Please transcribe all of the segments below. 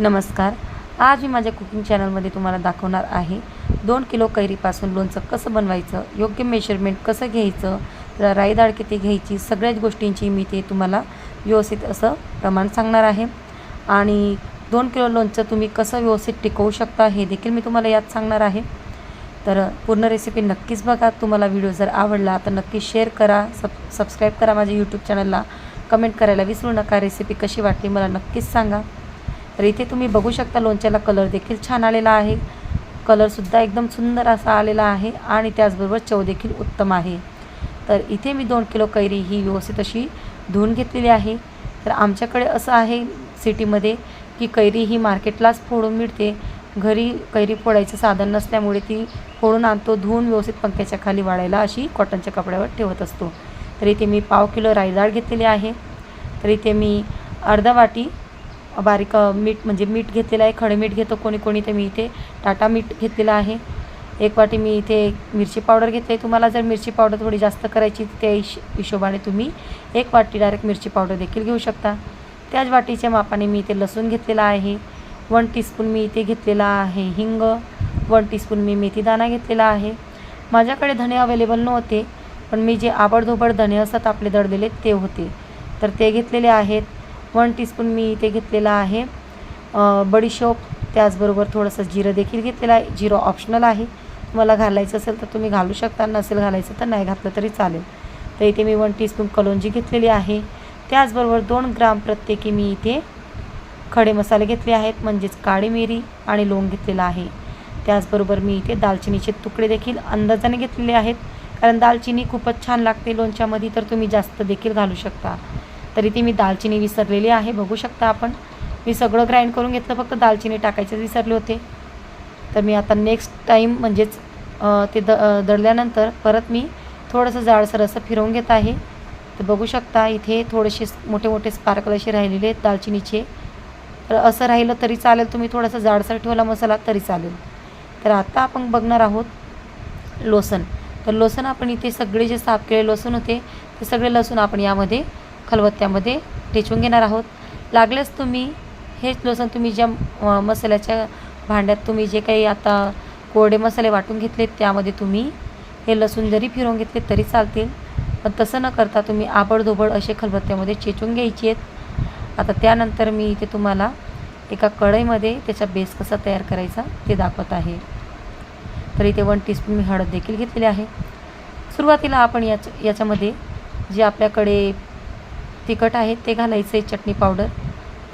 नमस्कार. आज मी माझ्या कुकिंग चॅनलमध्ये तुम्हाला दाखवणार आहे दोन किलो कैरीपासून लोणचं कसं बनवायचं योग्य मेजरमेंट कसं घ्यायचं तर राई डाळ किती घ्यायची सगळ्याच गोष्टींची मी ते तुम्हाला व्यवस्थित असं प्रमाण सांगणार आहे. आणि दोन किलो लोणचं तुम्ही कसं व्यवस्थित टिकवू शकता हे देखील मी तुम्हाला यात सांगणार आहे. तर पूर्ण रेसिपी नक्कीच बघा. तुम्हाला व्हिडिओ जर आवडला तर नक्की शेअर करा सब सबस्क्राईब करा माझ्या यूट्यूब चॅनलला कमेंट करायला विसरू नका. रेसिपी कशी वाटली मला नक्कीच सांगा. तर इथे तुम्ही बघू शकता लोणच्याला कलर देखील छान आलेला आहे. कलरसुद्धा एकदम सुंदर असा आलेला आहे आणि त्याचबरोबर चव देखील उत्तम आहे. तर इथे मी दोन किलो कैरी ही व्यवस्थित अशी धुवून घेतलेली आहे. तर आमच्याकडे असं आहे सिटीमध्ये की कैरी ही मार्केटलाच फोडून मिळते. घरी कैरी फोडायचं साधन नसल्यामुळे ती फोडून आणतो धुवून व्यवस्थित पंख्याच्या खाली वाळायला अशी कॉटनच्या कपड्यावर ठेवत असतो. तर इथे मी पाव किलो राई डाळ घेतलेली आहे. तर इथे मी अर्धा वाटी बारीक मीठ म्हणजे मीठ घेतलेलं आहे खडे मीठ घेतो कोणी कोणी तर मी इथे टाटा मीठ घेतलेलं आहे. एक वाटी मी इथे मिरची पावडर घेतली आहे. तुम्हाला जर मिरची पावडर थोडी जास्त करायची त्या हिश हिशोबाने तुम्ही एक वाटी डायरेक्ट मिरची पावडर देखील घेऊ शकता. त्याच वाटीच्या मापाने मी इथे लसूण घेतलेला आहे. वन टीस्पून मी इथे घेतलेला आहे हिंग. वन टीस्पून मी मेथीदाणा घेतलेला आहे. माझ्याकडे धणे अवेलेबल नव्हते पण मी जे आबडधोबड धणे असतात आपले दडलेले ते होते. तर ते घेतलेले आहेत. वन टीस्पून मी इथे घेतलेला आहे. बडीशोप त्याचबरोबर थोडंसं जिरं देखील घेतलेलं आहे. जिरं ऑप्शनल आहे. तुम्हाला घालायचं असेल तर तुम्ही घालू शकता नसेल घालायचं तर नाही घातलं तरी चालेल. तर इथे मी वन टीस्पून कलोंजी घेतलेली आहे. त्याचबरोबर दोन ग्राम प्रत्येकी मी इथे खडे मसाले घेतले आहेत म्हणजेच काळी मिरी आणि लोंग घेतलेला आहे. त्याचबरोबर मी इथे दालचिनीचे तुकडे देखील अंदाजाने घेतलेले आहेत. कारण दालचिनी खूपच छान लागते लोणच्यामध्ये तर तुम्ही जास्त देखील घालू शकता. तरी ती मी दालचिनी विसरलेली आहे. बघू शकता आपण. मी सगळं ग्राइंड करून घेतलं फक्त दालचिनी टाकायचे विसरले होते. तर मी आता नेक्स्ट टाईम म्हणजेच ते द दळल्यानंतर परत मी थोडंसं जाडसर असं फिरवून घेत आहे. तर बघू शकता इथे थोडेसे मोठे मोठे स्पार्कल असे राहिलेले आहेत दालचिनीचे. तर असं राहिलं तरी चालेल. तुम्ही थोडासा जाडसर ठेवला मसाला तरी चालेल. तर आता आपण बघणार आहोत लोसन. तर लोसन आपण इथे सगळे जे साफ केले लसूण होते ते सगळे लसूण आपण यामध्ये खलबत्त्यामध्ये ठेचून घेणार आहोत. लागल्यास तुम्ही हेच लसूण तुम्ही ज्या मसाल्याच्या भांड्यात तुम्ही जे काही आता कोरडे मसाले वाटून घेतलेत त्यामध्ये तुम्ही हे लसूण जरी फिरवून घेतले तरी चालतील. पण तसं न करता तुम्ही आबडधोबड असे खलबत्त्यामध्ये चेचून घ्यायची आहेत. आता त्यानंतर मी इथे तुम्हाला एका कढईमध्ये त्याचा बेस कसा तयार करायचा ते दाखवत आहे. तर इथे वन टीस्पून मी हळद देखील घेतलेली आहे. सुरुवातीला आपण याच याच्यामध्ये जे आपल्याकडे तिखट आहे ते घालायचं आहे चटणी पावडर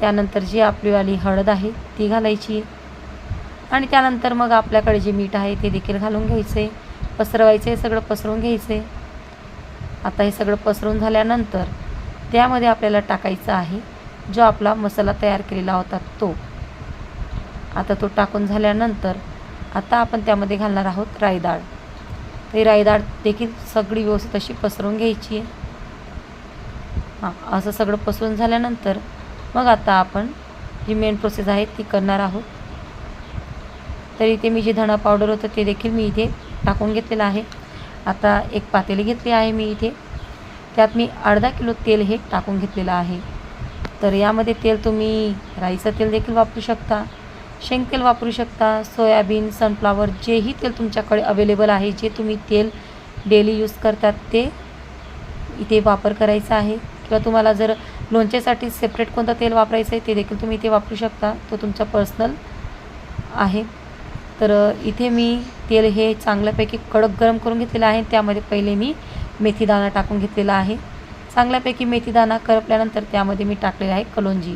त्यानंतर जी आपलीवाली हळद आहे ती घालायची आहे. आणि त्यानंतर मग आपल्याकडे जे मीठ आहे ते देखील घालून घ्यायचं आहे. पसरवायचं आहे सगळं पसरवून घ्यायचं आहे. आता हे सगळं पसरून झाल्यानंतर त्यामध्ये आपल्याला टाकायचं आहे जो आपला मसाला तयार केलेला होता तो. आता तो टाकून झाल्यानंतर आता आपण त्यामध्ये घालणार आहोत रायदाळ. ते तर ही देखील सगळी व्यवस्थित अशी पसरवून घ्यायची आहे. हां असं सगळं पसरून झाल्यानंतर मग आता आपण जी मेन प्रोसेस आहे ती करणार आहोत. तर इथे मी जे धणा पावडर होतं ते देखील मी इथे टाकून घेतलेलं आहे. आता एक पातेली घेतली आहे मी इथे. त्यात मी अर्धा किलो तेल हे टाकून घेतलेलं आहे. तर यामध्ये तेल तुम्ही राईचं तेल देखील वापरू शकता शेंगतेल वापरू शकता सोयाबीन सनफ्लावर जेही तेल तुमच्याकडे अवेलेबल आहे जे तुम्ही तेल डेली यूज करतात ते इथे वापर करायचा आहे. किंवा तुम्हाला जर लोणच्यासाठी सेपरेट कोणतं तेल वापरायचं आहे ते देखील तुम्ही इथे वापरू शकता. तो तुमचा पर्सनल आहे. तर इथे मी तेल हे चांगल्यापैकी कडक गरम करून घेतलेलं आहे. त्यामध्ये पहिले मी मेथीदाणा टाकून घेतलेला आहे. चांगल्यापैकी मेथीदाणा करपल्यानंतर त्यामध्ये मी टाकलेलं आहे कलोंजी.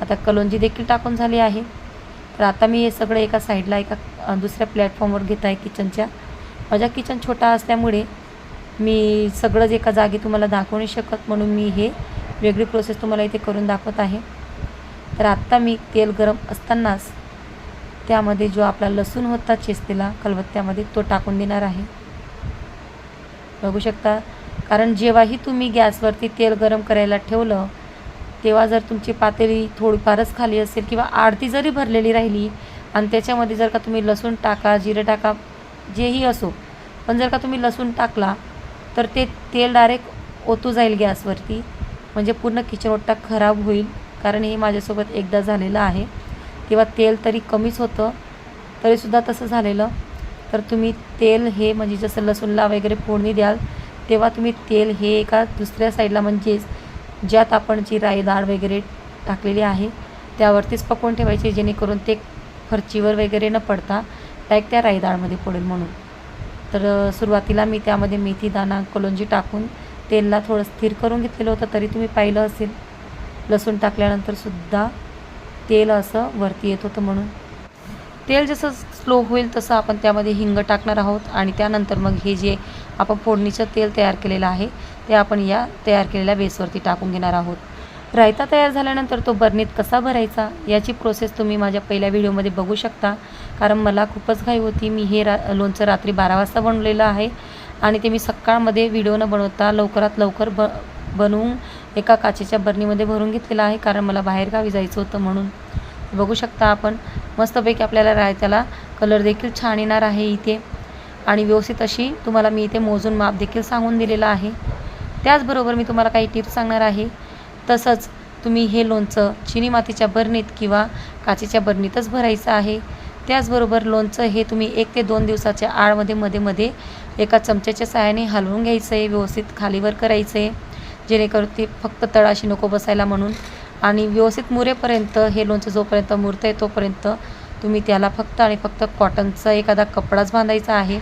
आता कलोंजी देखील टाकून झाली आहे. तर आता मी हे सगळं एका साईडला एका दुसऱ्या प्लॅटफॉर्मवर घेत आहे किचनच्या माझा किचन छोटा असल्यामुळे मी सगळंच एका जागी तुम्हाला दाखवू नाही शकत म्हणून मी हे वेगळी प्रोसेस तुम्हाला इथे करून दाखवत आहे. तर आत्ता मी तेल गरम असतानाच त्यामध्ये जो आपला लसूण होता चेस्तेला कलबत्त्यामध्ये तो टाकून देणार आहे. बघू शकता कारण जेव्हाही तुम्ही गॅसवरती तेल गरम करायला ठेवलं तेव्हा जर तुमची पातळी थोडीफारच खाली असेल किंवा आरती जरी भरलेली राहिली आणि त्याच्यामध्ये जर का तुम्ही लसूण टाका जिरं टाका जेही असो पण जर का तुम्ही लसूण टाकला तर ते तेल डायरेक्ट ओतू जाईल गॅसवरती. म्हणजे पूर्ण किचन ओट्टा खराब होईल. कारण हे माझ्यासोबत एकदा झालेलं आहे. किंवा तेल तरी कमीच होतं. तरीसुद्धा तसं झालेलं. तर तुम्ही तेल हे म्हणजे जसं लसूणला वगैरे फोडणी द्याल तेव्हा तुम्ही तेल हे एका दुसऱ्या साईडला म्हणजेच ज्यात आपण जी राई डाळ वगैरे टाकलेली आहे त्यावरतीच पकवून ठेवायची जेणेकरून ते फरचीवर वगैरे न पडता डायरेक्ट त्या राई डाळमध्ये पडेल म्हणून. तर सुरुवातीला मी त्यामध्ये मेथी दाणा कलोंजी टाकून तेलला थोडं स्थिर करून घेतलेलं होतं तरी तुम्ही पाहिलं असेल. लसूण टाकल्यानंतरसुद्धा तेल असं वरती येत होतं म्हणून. तेल जसं स्लो होईल तसं आपण त्यामध्ये हिंग टाकणार आहोत आणि त्यानंतर मग हे जे आपण फोडणीचं तेल तयार केलेलं आहे ते आपण या तयार केलेल्या बेसवरती टाकून घेणार आहोत. रायता तयार झाल्यानंतर तो बरणीत कसा भरायचा याची प्रोसेस तुम्ही माझ्या पहिल्या व्हिडिओमध्ये बघू शकता. कारण मला खूपच घाई होती. मी हे रा लोणचं रात्री बारा वाजता बनवलेलं आहे आणि ते मी सकाळमध्ये व्हिडिओ न बनवता लवकरात लवकर ब बनवून एका काचेच्या बरणीमध्ये भरून घेतलेलं आहे. कारण मला बाहेरगावी जायचं होतं म्हणून. बघू शकता आपण. मस्तपैकी आपल्याला रायत्याला कलर देखील छान येणार आहे इथे. आणि व्यवस्थित अशी तुम्हाला मी इथे मोजून माप देखील सांगून दिलेलं आहे. त्याचबरोबर मी तुम्हाला काही टिप्स सांगणार आहे. तसंच तुम्ही हे लोणचं चिनी मातीच्या बरणीत किंवा काचेच्या बरणीतच भरायचं आहे. त्याचबरोबर लोणचं हे तुम्ही एक ते दोन दिवसाच्या आळमध्ये मध्ये मध्ये एका चमच्याच्या साहाय्याने हलवून घ्यायचं आहे व्यवस्थित खालीवर करायचं आहे जेणेकरून ते फक्त तळाशी नको बसायला म्हणून. आणि व्यवस्थित मुरेपर्यंत हे लोणचं जोपर्यंत मुरतं आहे तोपर्यंत तुम्ही त्याला फक्त आणि फक्त कॉटनचा एखादा कपडाच बांधायचा आहे.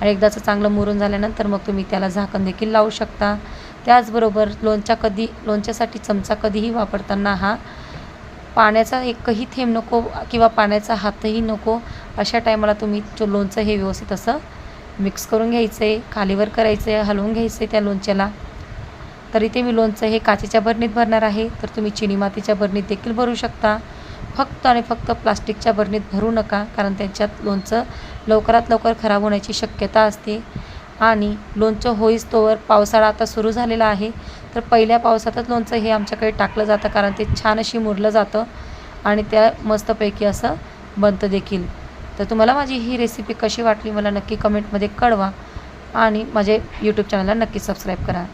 आणि एकदाचं चांगलं मुरून झाल्यानंतर मग तुम्ही त्याला झाकण देखील लावू शकता. त्याचबरोबर लोणच्या कधी लोणच्यासाठी चमचा कधीही वापरताना हा पाण्याचा एकही थेंब नको किंवा पाण्याचा हातही नको अशा टायमाला तुम्ही जो लोणचं हे व्यवस्थित असं मिक्स करून घ्यायचं आहे खालीवर करायचं आहे हलवून घ्यायचं आहे त्या लोणच्याला. तरी ते मी लोणचं हे काचेच्या बरणीत भरणार आहे. तर तुम्ही चिनी मातीच्या बरणीत देखील भरू शकता. फक्त आणि फक्त प्लास्टिकच्या बरणीत भरू नका कारण त्यांच्यात लोणचं लवकरात लवकर खराब होण्याची शक्यता असते. आणि लोणचं होईस तोवर पावसाळा आता सुरू झालेला आहे. तर पहिल्या पावसातच लोणचं हे आमच्याकडे टाकलं जातं कारण ते छान अशी मुरलं जातं आणि त्या मस्तपैकी असं बनतं देखील. तर तुम्हाला माझी ही रेसिपी कशी वाटली मला नक्की कमेंटमध्ये कळवा आणि माझे यूट्यूब चॅनलला नक्की सबस्क्राईब करा.